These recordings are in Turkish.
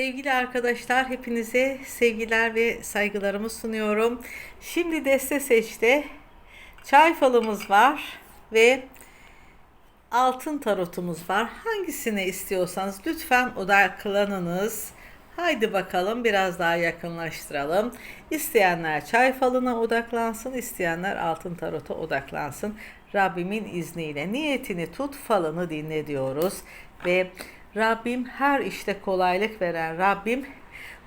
Sevgili arkadaşlar, hepinize sevgiler ve saygılarımı sunuyorum. Şimdi deste seçte çay falımız var ve altın tarotumuz var. Hangisini istiyorsanız lütfen odaklanınız. Haydi bakalım biraz daha yakınlaştıralım. İsteyenler çay falına odaklansın, isteyenler altın tarota odaklansın. Rabbimin izniyle niyetini tut, falını dinle diyoruz. Ve Rabbim her işte kolaylık veren Rabbim.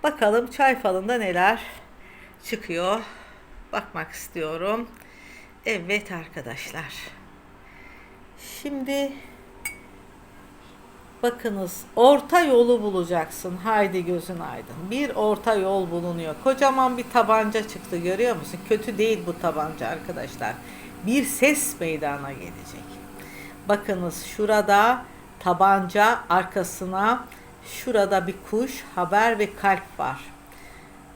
Bakalım çay falında neler çıkıyor. Bakmak istiyorum. Evet arkadaşlar. Şimdi bakınız orta yolu bulacaksın. Haydi gözün aydın. Bir orta yol bulunuyor. Kocaman bir tabanca çıktı görüyor musun? Kötü değil bu tabanca arkadaşlar. Bir ses meydana gelecek. Bakınız şurada tabanca arkasına şurada bir kuş, haber ve kalp var.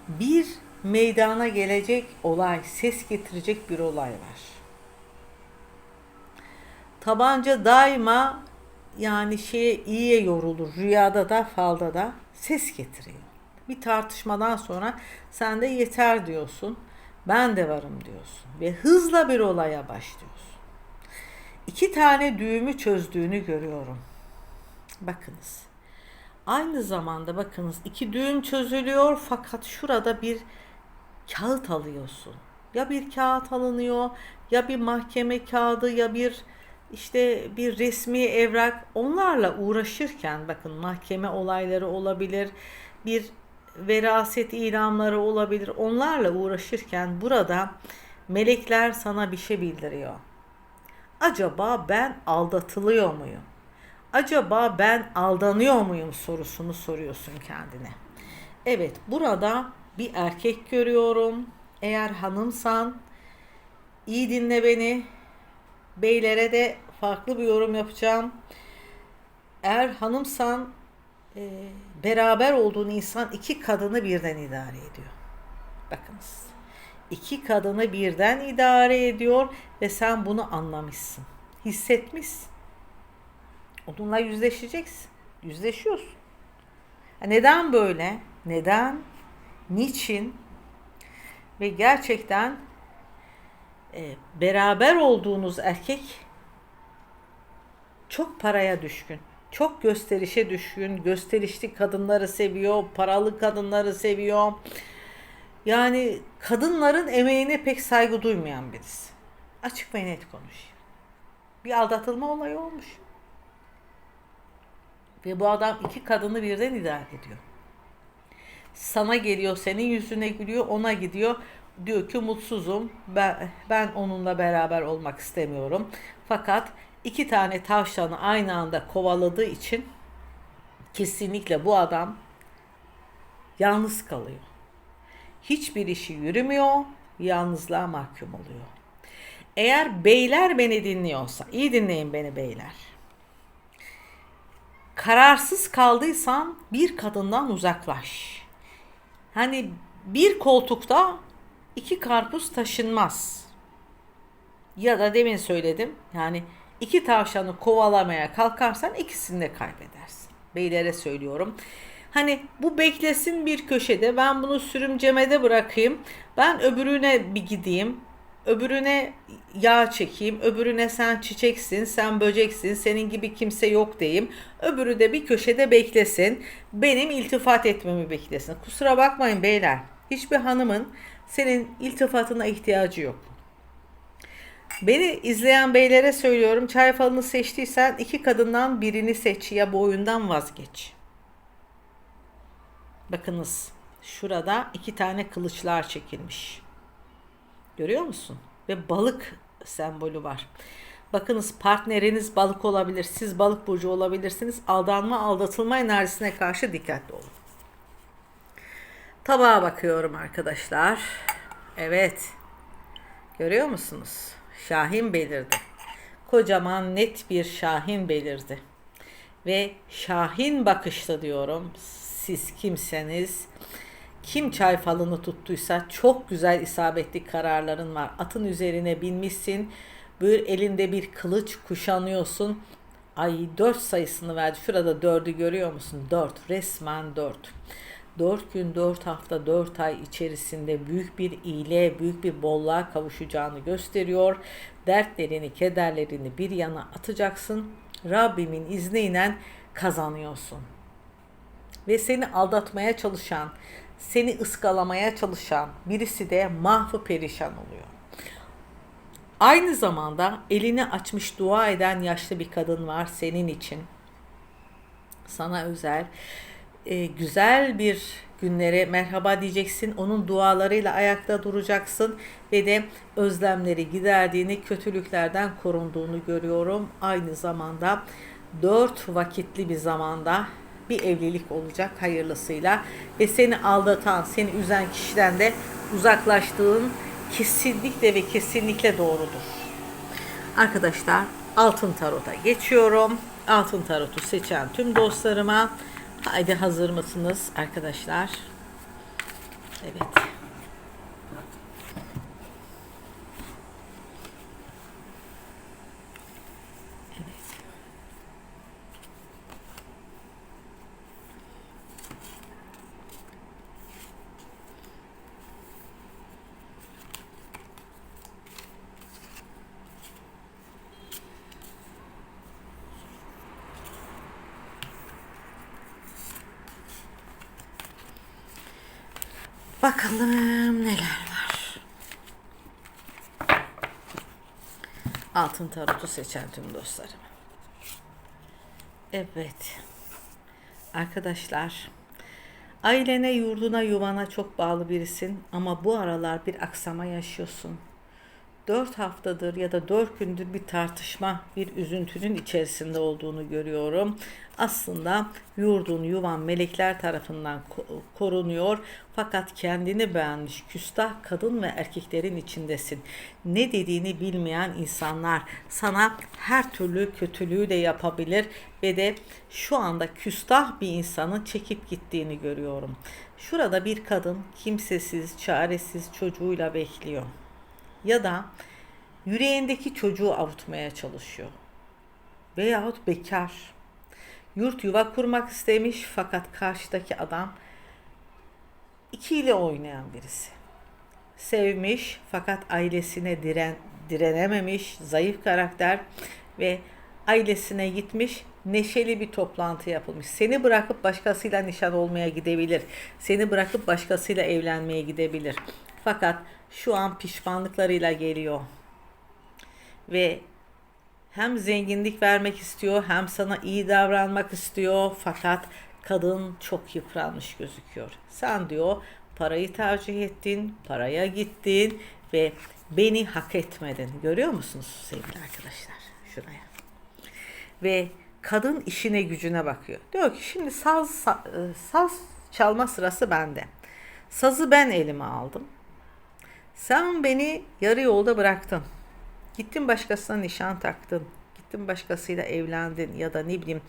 Bir meydana gelecek olay, ses getirecek bir olay var. Tabanca daima yani şeye iyiye yorulur. Rüyada da falda da ses getiriyor. Bir tartışmadan sonra sen de yeter diyorsun. Ben de varım diyorsun. Ve hızla bir olaya başlıyorsun. İki tane düğümü çözdüğünü görüyorum. Bakınız. Aynı zamanda bakınız iki düğüm çözülüyor fakat şurada bir kağıt alıyorsun. Ya bir kağıt alınıyor ya bir mahkeme kağıdı ya bir işte bir resmi evrak onlarla uğraşırken bakın mahkeme olayları olabilir bir veraset ilanları olabilir onlarla uğraşırken burada melekler sana bir şey bildiriyor. Acaba ben aldatılıyor muyum? Acaba ben aldanıyor muyum sorusunu soruyorsun kendine. Evet burada bir erkek görüyorum. Eğer hanımsan iyi dinle beni. Beylere de farklı bir yorum yapacağım. Eğer hanımsan e, beraber olduğun insan iki kadını birden idare ediyor. Bakınız. İki kadını birden idare ediyor ve sen bunu anlamışsın. Hissetmişsin. Onunla yüzleşeceksin. Yüzleşiyorsun. Neden böyle? Neden? Niçin? Ve gerçekten e, beraber olduğunuz erkek çok paraya düşkün. Çok gösterişe düşkün. Gösterişli kadınları seviyor. Paralı kadınları seviyor. Yani kadınların emeğine pek saygı duymayan birisi. Açık ve net konuşayım. Bir aldatılma olayı olmuş. Ve bu adam iki kadını birden idare ediyor. Sana geliyor, senin yüzüne gülüyor, ona gidiyor. Diyor ki mutsuzum, ben, ben onunla beraber olmak istemiyorum. Fakat iki tane tavşanı aynı anda kovaladığı için kesinlikle bu adam yalnız kalıyor. Hiçbir işi yürümüyor, yalnızlığa mahkum oluyor. Eğer beyler beni dinliyorsa, iyi dinleyin beni beyler kararsız kaldıysan bir kadından uzaklaş. Hani bir koltukta iki karpuz taşınmaz. Ya da demin söyledim yani iki tavşanı kovalamaya kalkarsan ikisini de kaybedersin. Beylere söylüyorum. Hani bu beklesin bir köşede ben bunu sürümcemede bırakayım. Ben öbürüne bir gideyim öbürüne yağ çekeyim, öbürüne sen çiçeksin, sen böceksin, senin gibi kimse yok diyeyim. Öbürü de bir köşede beklesin, benim iltifat etmemi beklesin. Kusura bakmayın beyler, hiçbir hanımın senin iltifatına ihtiyacı yok. Beni izleyen beylere söylüyorum, çay falını seçtiysen iki kadından birini seç ya boyundan vazgeç. Bakınız şurada iki tane kılıçlar çekilmiş. Görüyor musun? Ve balık sembolü var. Bakınız partneriniz balık olabilir. Siz balık burcu olabilirsiniz. Aldanma, aldatılma enerjisine karşı dikkatli olun. Tabağa bakıyorum arkadaşlar. Evet. Görüyor musunuz? Şahin belirdi. Kocaman net bir şahin belirdi. Ve şahin bakışta diyorum. Siz kimseniz kim çay falını tuttuysa çok güzel isabetli kararların var. Atın üzerine binmişsin. Böyle elinde bir kılıç kuşanıyorsun. Ay 4 sayısını verdi. Şurada 4'ü görüyor musun? 4. Resmen 4. 4 gün, 4 hafta, 4 ay içerisinde büyük bir iyiliğe, büyük bir bolluğa kavuşacağını gösteriyor. Dertlerini, kederlerini bir yana atacaksın. Rabbimin izniyle kazanıyorsun. Ve seni aldatmaya çalışan, seni ıskalamaya çalışan birisi de mahvı perişan oluyor. Aynı zamanda elini açmış dua eden yaşlı bir kadın var senin için. Sana özel e, güzel bir günlere merhaba diyeceksin. Onun dualarıyla ayakta duracaksın ve de özlemleri giderdiğini, kötülüklerden korunduğunu görüyorum. Aynı zamanda dört vakitli bir zamanda bir evlilik olacak hayırlısıyla ve seni aldatan, seni üzen kişiden de uzaklaştığın kesinlikle ve kesinlikle doğrudur. Arkadaşlar altın tarota geçiyorum. Altın tarotu seçen tüm dostlarıma haydi hazır mısınız arkadaşlar? Evet. Bakalım neler var. Altın tarotu seçen tüm dostlarım. Evet. Arkadaşlar, ailene, yurduna, yuvana çok bağlı birisin ama bu aralar bir aksama yaşıyorsun. Dört haftadır ya da dört gündür bir tartışma, bir üzüntünün içerisinde olduğunu görüyorum. Aslında yurdun, yuvan melekler tarafından ko- korunuyor. Fakat kendini beğenmiş küstah kadın ve erkeklerin içindesin. Ne dediğini bilmeyen insanlar sana her türlü kötülüğü de yapabilir ve de şu anda küstah bir insanın çekip gittiğini görüyorum. Şurada bir kadın kimsesiz, çaresiz çocuğuyla bekliyor ya da yüreğindeki çocuğu avutmaya çalışıyor. Veyahut bekar. Yurt yuva kurmak istemiş fakat karşıdaki adam ikiyle oynayan birisi. Sevmiş fakat ailesine diren, direnememiş, zayıf karakter ve ailesine gitmiş, neşeli bir toplantı yapılmış. Seni bırakıp başkasıyla nişan olmaya gidebilir. Seni bırakıp başkasıyla evlenmeye gidebilir. Fakat şu an pişmanlıklarıyla geliyor. Ve hem zenginlik vermek istiyor hem sana iyi davranmak istiyor fakat kadın çok yıpranmış gözüküyor. Sen diyor parayı tercih ettin, paraya gittin ve beni hak etmedin. Görüyor musunuz sevgili arkadaşlar? Şuraya. Ve kadın işine gücüne bakıyor. Diyor ki şimdi saz, sa- saz çalma sırası bende. Sazı ben elime aldım. Sen beni yarı yolda bıraktın. Gittin başkasına nişan taktın. Gittin başkasıyla evlendin ya da ne bileyim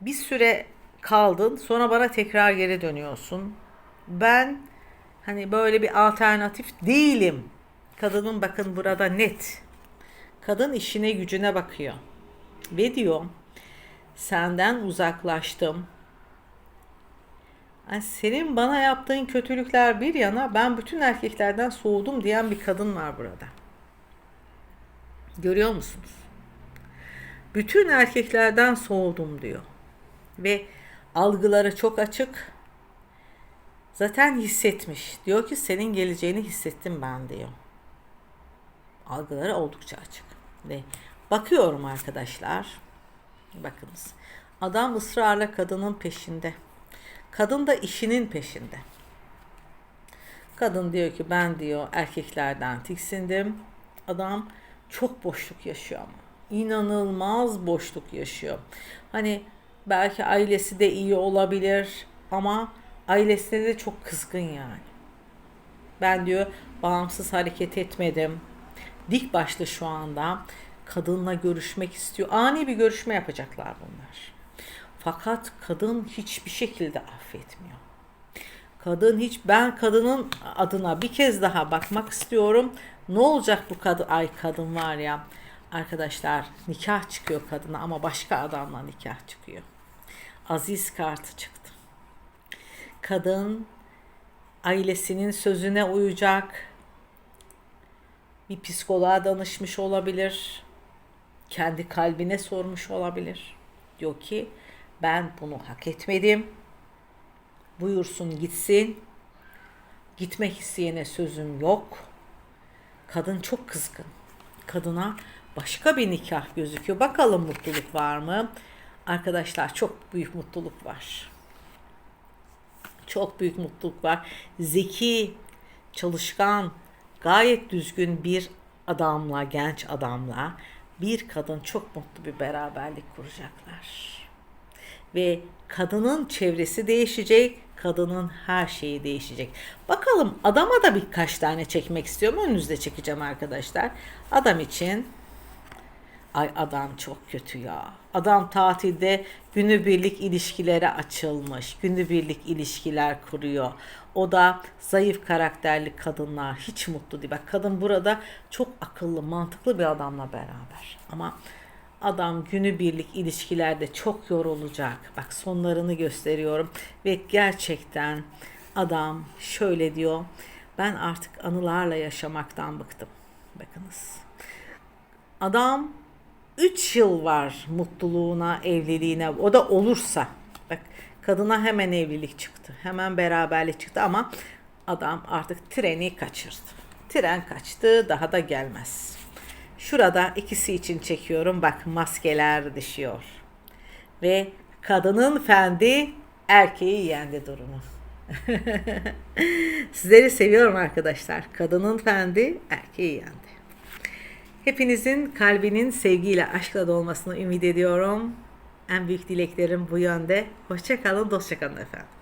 bir süre kaldın sonra bana tekrar geri dönüyorsun. Ben hani böyle bir alternatif değilim. Kadının bakın burada net. Kadın işine gücüne bakıyor. Ve diyor senden uzaklaştım. Yani senin bana yaptığın kötülükler bir yana ben bütün erkeklerden soğudum diyen bir kadın var burada. Görüyor musunuz? Bütün erkeklerden soğudum diyor. Ve algıları çok açık. Zaten hissetmiş. Diyor ki senin geleceğini hissettim ben diyor. Algıları oldukça açık. Ve bakıyorum arkadaşlar. Bakınız. Adam ısrarla kadının peşinde. Kadın da işinin peşinde. Kadın diyor ki ben diyor erkeklerden tiksindim. Adam çok boşluk yaşıyor ama. İnanılmaz boşluk yaşıyor. Hani belki ailesi de iyi olabilir ama ailesine de çok kızgın yani. Ben diyor bağımsız hareket etmedim. Dik başlı şu anda kadınla görüşmek istiyor. Ani bir görüşme yapacaklar bunlar. Fakat kadın hiçbir şekilde affetmiyor. Kadın hiç ben kadının adına bir kez daha bakmak istiyorum. Ne olacak bu kadın ay kadın var ya. Arkadaşlar nikah çıkıyor kadına ama başka adamla nikah çıkıyor. Aziz kartı çıktı. Kadın ailesinin sözüne uyacak. Bir psikoloğa danışmış olabilir. Kendi kalbine sormuş olabilir. Diyor ki ben bunu hak etmedim. Buyursun gitsin. Gitmek isteyene sözüm yok. Kadın çok kızgın. Kadına başka bir nikah gözüküyor. Bakalım mutluluk var mı? Arkadaşlar çok büyük mutluluk var. Çok büyük mutluluk var. Zeki, çalışkan, gayet düzgün bir adamla, genç adamla bir kadın çok mutlu bir beraberlik kuracaklar. Ve kadının çevresi değişecek, kadının her şeyi değişecek. Bakalım adama da birkaç tane çekmek istiyorum. Önünüzde çekeceğim arkadaşlar. Adam için Ay adam çok kötü ya. Adam tatilde günübirlik ilişkilere açılmış. Günübirlik ilişkiler kuruyor. O da zayıf karakterli kadınlar hiç mutlu değil. Bak kadın burada çok akıllı, mantıklı bir adamla beraber. Ama adam günübirlik ilişkilerde çok yorulacak. Bak sonlarını gösteriyorum ve gerçekten adam şöyle diyor. Ben artık anılarla yaşamaktan bıktım. Bakınız. Adam 3 yıl var mutluluğuna, evliliğine. O da olursa. Bak kadına hemen evlilik çıktı. Hemen beraberlik çıktı ama adam artık treni kaçırdı. Tren kaçtı, daha da gelmez. Şurada ikisi için çekiyorum. Bak maskeler düşüyor. Ve kadının fendi erkeği yendi durumu. Sizleri seviyorum arkadaşlar. Kadının fendi erkeği yendi. Hepinizin kalbinin sevgiyle, aşkla dolmasını ümit ediyorum. En büyük dileklerim bu yönde. Hoşçakalın, dostçakalın efendim.